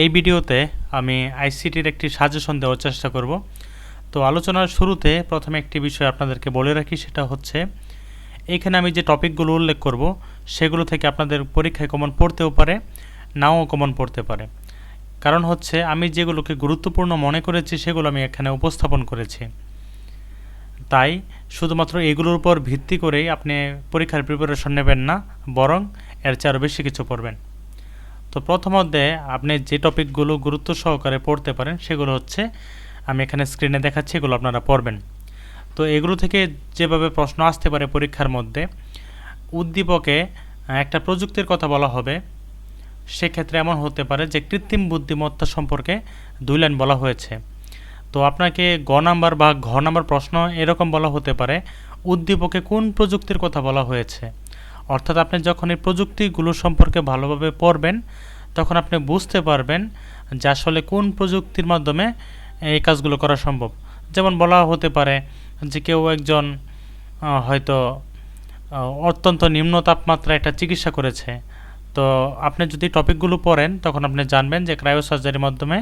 এই ভিডিওতে আমি আইসিটির একটি সাজেশন দেওয়ার চেষ্টা করব। তো আলোচনার শুরুতে প্রথমে একটি বিষয় আপনাদেরকে বলে রাখি, সেটা হচ্ছে, এখানে আমি যে টপিকগুলো উল্লেখ করব, সেগুলো থেকে আপনাদের পরীক্ষায় কমন পড়তেও পারে, নাও কমন পড়তে পারে। কারণ হচ্ছে, আমি যেগুলোকে গুরুত্বপূর্ণ মনে করেছি, সেগুলো আমি এখানে উপস্থাপন করেছি। তাই শুধুমাত্র এগুলোর উপর ভিত্তি করেই আপনি পরীক্ষার প্রিপারেশন নেবেন না, বরং এর চেয়ে আরও বেশি কিছু পড়বেন। তো প্রথম অধ্যায়ে আপনি যে টপিকগুলো গুরুত্ব সহকারে পড়তে পারেন, সেগুলো হচ্ছে আমি এখানে স্ক্রিনে দেখাচ্ছি, এগুলো আপনারা পড়বেন। তো এগুলো থেকে যেভাবে প্রশ্ন আসতে পারে পরীক্ষার মধ্যে, উদ্দীপকে একটা প্রযুক্তির কথা বলা হবে। সেক্ষেত্রে এমন হতে পারে যে কৃত্রিম বুদ্ধিমত্তা সম্পর্কে দুই লাইন বলা হয়েছে। তো আপনাকে গ নাম্বার বা ঘ নাম্বার প্রশ্ন এরকম বলা হতে পারে, উদ্দীপকে কোন প্রযুক্তির কথা বলা হয়েছে? অর্থাৎ আপনি যখন এই প্রযুক্তিগুলো সম্পর্কে ভালোভাবে পড়বেন, তখন আপনি বুঝতে পারবেন যে আসলে কোন প্রযুক্তির মাধ্যমে এই কাজগুলো করা সম্ভব। যেমন বলা হতে পারে যে কেউ একজন হয়তো অত্যন্ত নিম্ন তাপমাত্রায় একটা চিকিৎসা করেছে। তো আপনি যদি টপিকগুলো পড়েন, তখন আপনি জানবেন যে ক্রায়োসার্জারির মাধ্যমে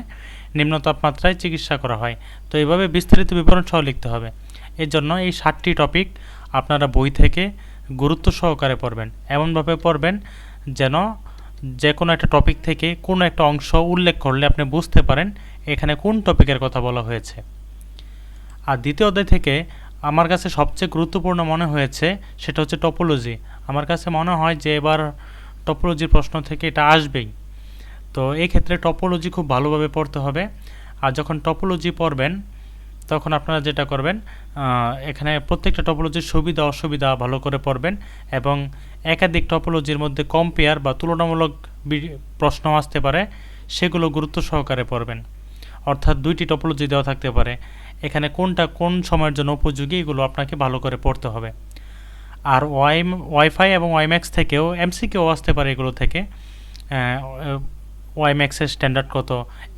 নিম্ন তাপমাত্রায় চিকিৎসা করা হয়। তো এইভাবে বিস্তারিত বিবরণ সহ লিখতে হবে। এর জন্য এই ষাটটি টপিক আপনারা বই থেকে গুরুত্ব সহকারে পড়বেন। এমনভাবে পড়বেন যেন যে কোনো একটা টপিক থেকে কোনো একটা অংশ উল্লেখ করলে আপনি বুঝতে পারেন এখানে কোন টপিকের কথা বলা হয়েছে। আর দ্বিতীয় অধ্যায় থেকে আমার কাছে সবচেয়ে গুরুত্বপূর্ণ মনে হয়েছে সেটা হচ্ছে টপোলজি আমার কাছে মনে হয় যে এবার টপোলজির প্রশ্ন থেকে এটা আসবেই। তো এই ক্ষেত্রে টপোলজি খুব ভালোভাবে পড়তে হবে। আর যখন টপোলজি পড়বেন তখন আপনারা যেটা করবেন এখানে প্রত্যেকটা টপোলজির সুবিধা, অসুবিধা ভালো করে পড়বেন এবং একাধিক টপোলজির মধ্যে কম্পেয়ার বা তুলনামূলক প্রশ্ন আসতে পারে, সেগুলো গুরুত্ব সহকারে পড়বেন। অর্থাৎ দুইটি টপোলজি দেওয়া থাকতে পারে। এখানে কোনটা কোন সময়ের জন্য উপযোগী, এগুলো আপনাকে ভালো করে পড়তে হবে। আর ওয়াই, ওয়াইফাই এবং ওয়াইম্যাক্স থেকেও এমসিকেও আসতে পারে এগুলো থেকে। ওয়াইম্যাক্সের স্ট্যান্ডার্ড কত?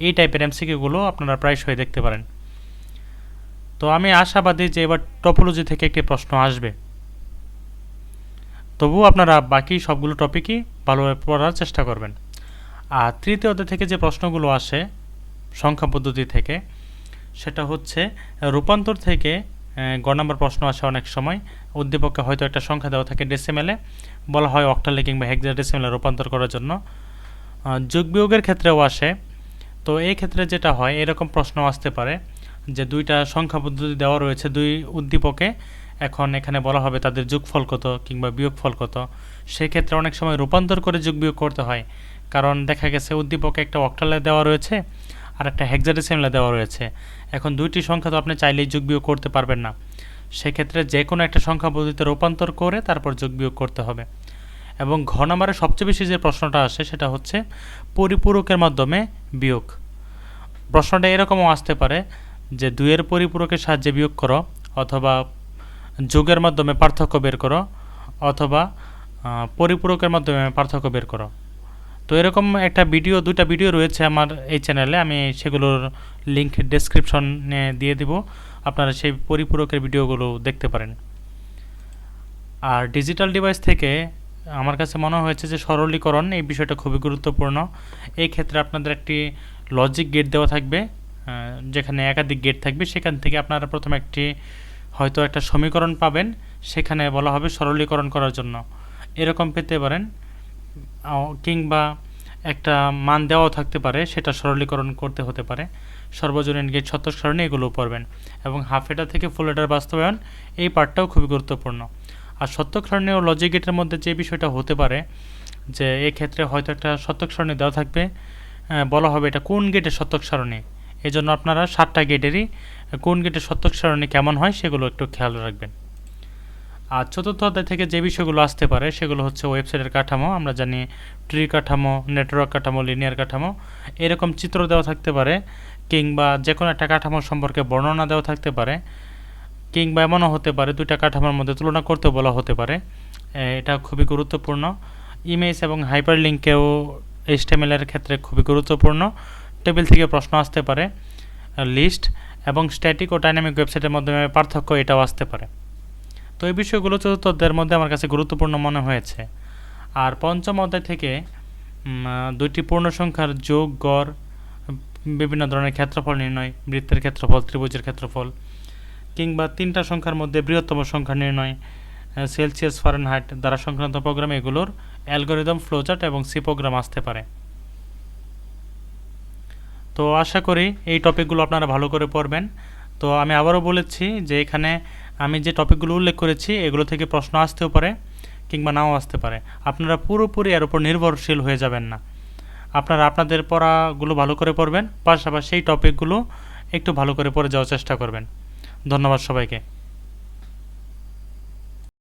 এই টাইপের এমসিকিউগুলো আপনারা প্রায়শই দেখতে পারেন। তো আমি আশাবাদী যে এবার টপোলজি থেকে একটি প্রশ্ন আসবে। তবুও আপনারা বাকি সবগুলো টপিকই ভালোভাবে পড়ার চেষ্টা করবেন। আর তৃতীয় অধ্যায় থেকে যে প্রশ্নগুলো আসে সংখ্যা পদ্ধতি থেকে, সেটা হচ্ছে রূপান্তর থেকে গ নম্বর প্রশ্ন আসে অনেক সময়। উদ্দীপকে হয়তো একটা সংখ্যা দেওয়া থাকে ডেসিমেলে বলা হয় অক্টালে কিংবা হেক্সা ডেসিমেলে রূপান্তর করার জন্য। যোগ বিয়োগের ক্ষেত্রেও আসে। তো এই ক্ষেত্রে যেটা হয়, এরকম প্রশ্ন আসতে পারে। যে দুইটা সংখ্যা পদ্ধতি দেওয়া রয়েছে দুই উদ্দীপকে, এখন এখানে বলা হবে তাদের যোগফল কত কিংবা বিয়োগফল কত। সেক্ষেত্রে অনেক সময় রূপান্তর করে যোগ বিয়োগ করতে হয়, কারণ দেখা গেছে উদ্দীপকে একটা অক্টালে দেওয়া রয়েছে, আর একটা হেক্সাডেসিমেলে দেওয়া রয়েছে। এখন দুইটি সংখ্যা তো আপনি চাইলেই যোগ বিয়োগ করতে পারবেন না। সেক্ষেত্রে যে কোনো একটা সংখ্যা পদ্ধতিতে রূপান্তর করে তারপর যোগ বিয়োগ করতে হবে। এবং ঘ নম্বরে সবচেয়ে বেশি যে প্রশ্নটা আসে সেটা হচ্ছে পরিপূরকের মাধ্যমে বিয়োগ। প্রশ্নটা এরকমও আসতে পারে যে দুইয়ের পরিপূরকের সাহায্যে বিয়োগ করো, অথবা যোগের মাধ্যমে পার্থক্য বের করো, অথবা পরিপূরকের মাধ্যমে পার্থক্য বের করো। তো এরকম একটা ভিডিও, দুইটা ভিডিও রয়েছে আমার এই চ্যানেলে, আমি সেগুলোর লিঙ্ক ডেসক্রিপশনে দিয়ে দিব। আপনারা সেই পরিপূরকের ভিডিওগুলো দেখতে পারেন। আর ডিজিটাল ডিভাইস থেকে আমার কাছে মনে হয়েছে যে সরলীকরণ এই বিষয়টা খুবই গুরুত্বপূর্ণ। এই ক্ষেত্রে আপনাদের একটি লজিক গেট দেওয়া থাকবে। যেখানে একাধিক গেট থাকবে, সেখান থেকে আপনারা প্রথমে একটি, হয়তো একটা সমীকরণ পাবেন। সেখানে বলা হবে সরলীকরণ করার জন্য। এরকম পেতে পারেন। কিংবা একটা মান দেওয়াও থাকতে পারে, সেটা সরলীকরণ করতে হতে পারে। সর্বজনীন গেট ছত্রক সারণী এগুলো পড়বেন। এবং হাফ এটার থেকে ফুল এটার বাস্তবায়ন, এই পার্টটাও খুবই গুরুত্বপূর্ণ। আর সত্যক সারণী ও লজিক গেটের মধ্যে যে বিষয়টা হতে পারে, যে এক্ষেত্রে হয়তো একটা সত্যক সারণী দেওয়া থাকবে বলা হবে এটা কোন গেটের সত্যক সারণী? এই জন্য আপনারা সাতটা গেটেরই কোন গেটের সত্যক সারণী কেমন হয় সেগুলো একটু খেয়াল রাখবেন। আর চতুর্থ অধ্যায় থেকে যে বিষয়গুলো আসতে পারে সেগুলো হচ্ছে ওয়েবসাইটের কাঠামো, আমরা জানি ট্রি কাঠামো নেটওয়ার্ক কাঠামো লিনিয়ার কাঠামো, এরকম চিত্র দেওয়া থাকতে পারে, কিংবা যে কোনো একটা কাঠামো সম্পর্কে বর্ণনা দেওয়া থাকতে পারে, কিংবা এমনও হতে পারে, দুইটা কাঠামোর মধ্যে তুলনা করতে বলা হতে পারে এটা খুবই গুরুত্বপূর্ণ। ইমেজ এবং হাইপার লিঙ্কেও এইচটিএমএলের ক্ষেত্রে খুবই গুরুত্বপূর্ণ। টেবিল থেকে প্রশ্ন আসতে পারে, লিস্ট এবং স্ট্যাটিক ও ডাইনামিক ওয়েবসাইটের মাধ্যমে পার্থক্য এটাও আসতে পারে। তো এই বিষয়গুলো চতুর্থ মধ্যে আমার কাছে গুরুত্বপূর্ণ মনে হয়েছে। আর পঞ্চম অধ্যায় থেকে দুইটি পূর্ণ সংখ্যার যোগ, গড়, বিভিন্ন ধরনের ক্ষেত্রফল নির্ণয়, বৃত্তের ক্ষেত্রফল, ত্রিভুজের ক্ষেত্রফল, কিংবা তিনটা সংখ্যার মধ্যে বৃহত্তম সংখ্যা নির্ণয় সেলসিয়াস ফারেনহাইট দ্বারা সংক্রান্ত প্রোগ্রাম, এগুলোর অ্যালগোরিদম, ফ্লোচার্ট এবং সি প্রোগ্রাম আসতে পারে। তো আশা করি এই টপিকগুলো আপনারা ভালো করে পড়বেন। তো আমি আবারও বলেছি যে এখানে আমি যে টপিকগুলো উল্লেখ করেছি, এগুলো থেকে প্রশ্ন আসতেও পারে কিংবা নাও আসতে পারে। আপনারা পুরোপুরি এর উপর নির্ভরশীল হয়ে যাবেন না। আপনারা আপনাদের পড়াগুলো ভালো করে পড়বেন, পাশাপাশি সেই টপিকগুলো একটু ভালো করে পড়ে যাওয়ার চেষ্টা করবেন। ধন্যবাদ সবাইকে।